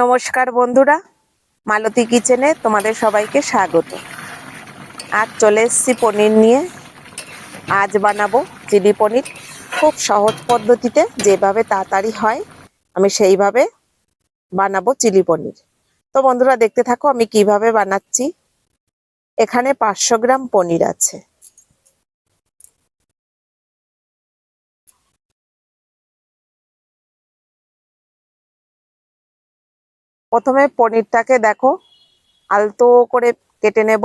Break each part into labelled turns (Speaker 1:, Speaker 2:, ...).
Speaker 1: নমস্কার বন্ধুরা, মালতী কিচেনে তোমাদের সবাইকে স্বাগত। আজ চলে এসেছি পনির নিয়ে। আজ বানাবো চিলি পনির। খুব সহজ পদ্ধতিতে যেভাবে তাড়াতাড়ি হয়, আমি সেইভাবে বানাবো চিলি পনির। তো বন্ধুরা, দেখতে থাকো আমি কীভাবে বানাচ্ছি। এখানে পাঁচশো গ্রাম পনির আছে। প্রথমে পনিরটাকে দেখো, আলতো করে কেটে নেব।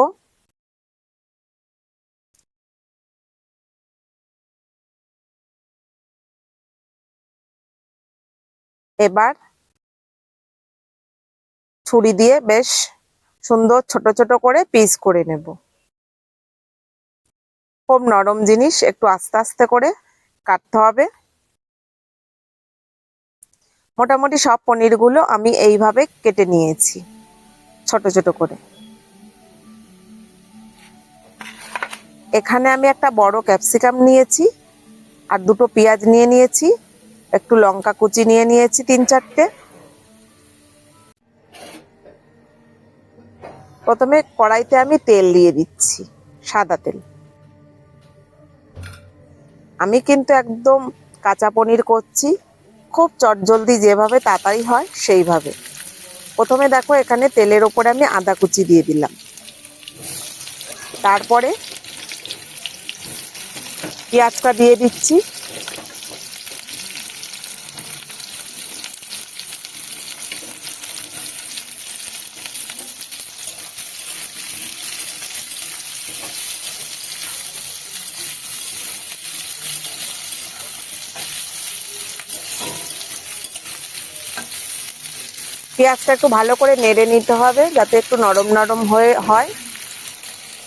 Speaker 1: এবার ছুরি দিয়ে বেশ সুন্দর ছোট ছোট করে পিস করে নেব। খুব নরম জিনিস, একটু আস্তে আস্তে করে কাটতে হবে। মোটামুটি সব পনিরগুলো আমি এইভাবে কেটে নিয়েছি, ছোট ছোট করে। এখানে আমি একটা বড় ক্যাপসিকাম নিয়েছি আর দুটো পেঁয়াজ নিয়ে নিয়েছি, একটু লঙ্কা কুচি নিয়ে নিয়েছি তিন চারটে। প্রথমে কড়াইতে আমি তেল দিয়ে দিচ্ছি, সাদা তেল। আমি কিন্তু একদম কাঁচা পনির করছি খুব চটজলদি যেভাবে তাড়াতাড়ি হয়, সেইভাবে। প্রথমে দেখো এখানে তেলের ওপরে আমি আদা কুচি দিয়ে দিলাম। তারপরে পেঁয়াজটা দিয়ে দিচ্ছি। পেঁয়াজটা একটু ভালো করে নেড়ে নিতে হবে যাতে একটু নরম নরম হয়ে হয়।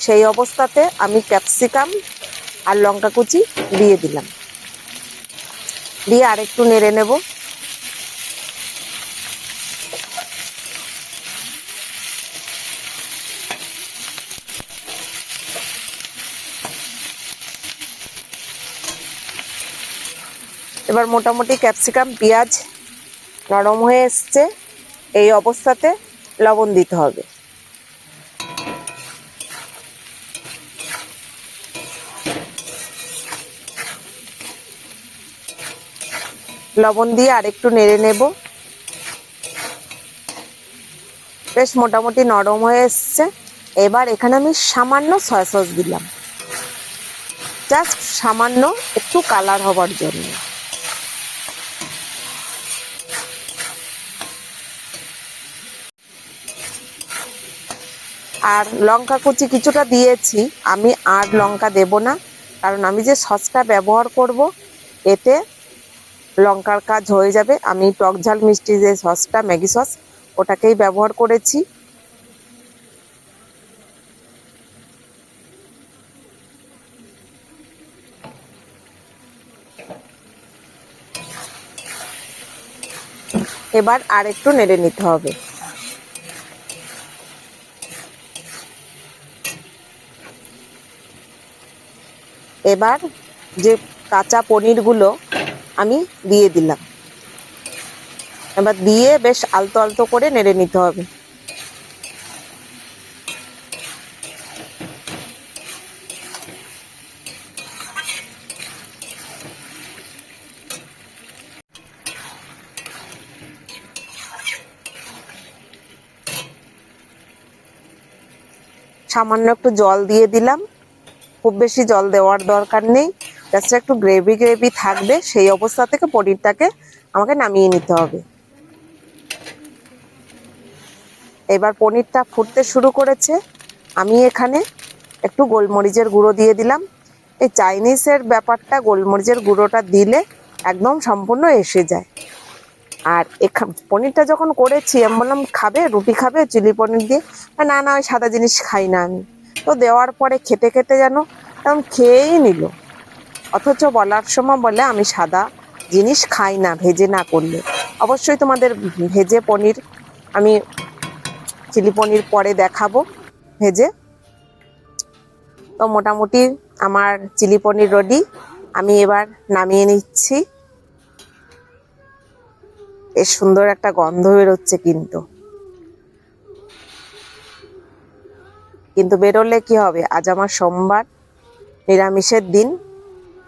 Speaker 1: সেই অবস্থাতে আমি ক্যাপসিকাম আর লঙ্কা কুচি দিয়ে দিলাম। দিয়ে আরেকটু নেড়ে নেব। এবার মোটামুটি ক্যাপসিকাম, পেঁয়াজ নরম হয়ে এসছে। এই অবস্থাতে লবণ দিতে হবে। লবণ দিয়ে আরেকটু নেড়ে নেব। বেশ মোটামুটি নরম হয়ে এসছে। এবার এখানে আমি সামান্য সয়া সস দিলাম। জাস্ট সামান্য একটু কালার হবার জন্য। আর লঙ্কা কুচি কিছুটা দিয়েছি। আমি আর লঙ্কা দেব না, কারণ আমি যে সসটা ব্যবহার করব, এতে লঙ্কার কাজ হয়ে যাবে। আমি টক ঝাল মিষ্টি যে সসটা, ম্যাগি সস, ওটাকেই ব্যবহার করেছি। এবার আর একটু নেড়ে নিতে হবে। এবার যে কাঁচা পনিরগুলো আমি দিয়ে দিলাম। এবার দিয়ে বেশ আলতো আলতো করে নেড়ে নিতে হবে। সামান্য একটু জল দিয়ে দিলাম। খুব বেশি জল দেওয়ার দরকার নেই। জাস্ট একটু গ্রেভি গ্রেভি থাকবে, সেই অবস্থা থেকে পনিরটাকে আমাকে নামিয়ে নিতে হবে। এবার পনিরটা ফুটতে শুরু করেছে। আমি এখানে একটু গোলমরিচের গুঁড়ো দিয়ে দিলাম। এই চাইনিজের ব্যাপারটা গোলমরিচের গুঁড়োটা দিলে একদম সম্পূর্ণ এসে যায়। আর এখা- পনিরটা যখন করেছি, আমি বললাম, খাবে? রুটি খাবে? চিলি পনির দিয়ে? না না, ওই সাদা জিনিস খাই না আমি। তো দেওয়ার পরে খেতে খেতে যেন একদম খেয়েই নিল। অথচ বলার সময় বলে, আমি সাদা জিনিস খাই না, ভেজে না করলে। অবশ্যই তোমাদের ভেজে পনির, আমি চিলি পনির পরে দেখাবো ভেজে। তো মোটামুটি আমার চিলি পনির রেডি আমি এবার নামিয়ে নিচ্ছি। বেশ সুন্দর একটা গন্ধ বেরোচ্ছে কিন্তু। কিন্তু বেরোলে কি হবে? আজ আমার সোমবার। নিরামিষের দিন।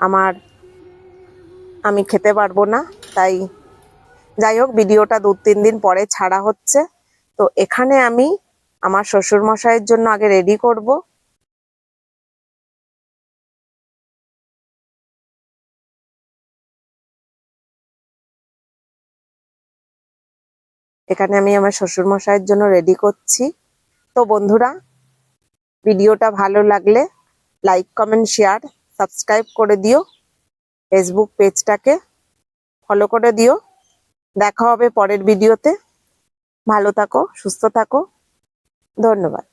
Speaker 1: আমার, আমি খেতে পারব না, তাই যাই হোক, ভিডিওটা দু তিন দিন পরে ছাড়া হচ্ছে। তো এখানে আমি আমার শ্বশুর মশাইয়ের জন্য আগে রেডি করব। এখানে আমি আমার শ্বশুর মশাইয়ের জন্য রেডি করছি। তো বন্ধুরা, ভিডিওটা ভালো লাগলে লাইক কমেন্ট শেয়ার সাবস্ক্রাইব করে দিও। ফেসবুক পেজটাকে ফলো করে দিও। দেখা হবে পরের ভিডিওতে ভালো থাকো, সুস্থ থাকো। ধন্যবাদ।